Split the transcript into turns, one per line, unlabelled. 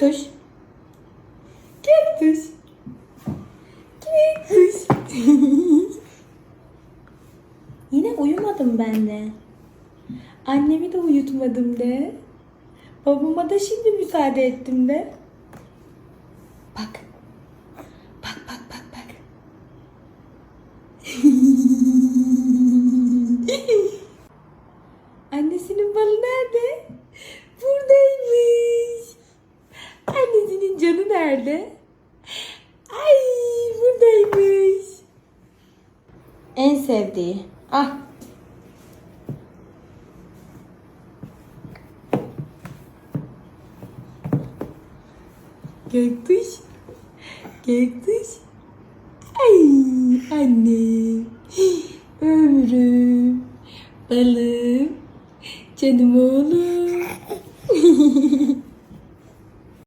Göktuş. Göktuş. Göktuş. Yine uyumadım ben de. Annemi de uyutmadım de. Babama da şimdi müsaade ettim de. Bak. Bak bak bak bak. Annesinin balı nerede? Buradaymış. Annesinin canı nerede? Ay buradaymış. En sevdiği. Ah. Göktuş. Göktuş. Ay anne. Ömrüm. Balım. Canım oğlum.